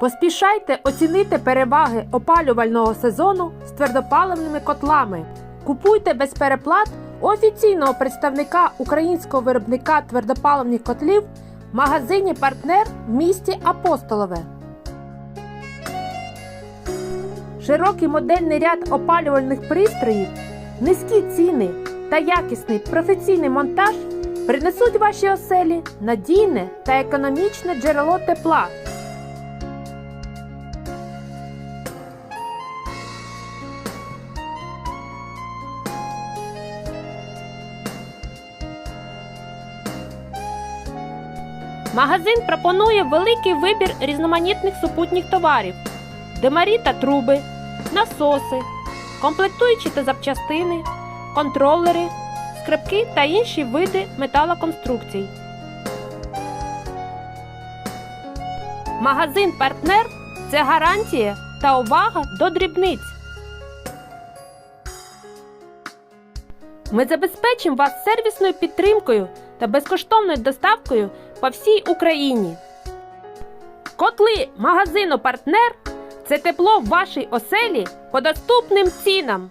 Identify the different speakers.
Speaker 1: Поспішайте оцінити переваги опалювального сезону з твердопаливними котлами. Купуйте без переплат офіційного представника українського виробника твердопаливних котлів в магазині Партнер в місті Апостолове. Широкий модельний ряд опалювальних пристроїв, низькі ціни та якісний професійний монтаж принесуть вашій оселі надійне та економічне джерело тепла. Магазин пропонує великий вибір різноманітних супутніх товарів: димарі та труби, насоси, комплектуючі та запчастини, контролери, скрипки та інші види металоконструкцій. Магазин Партнер це гарантія та увага до дрібниць. Ми забезпечимо вас сервісною підтримкою та безкоштовною доставкою по всій Україні. Котли магазину Партнер це тепло в вашій оселі по доступним цінам.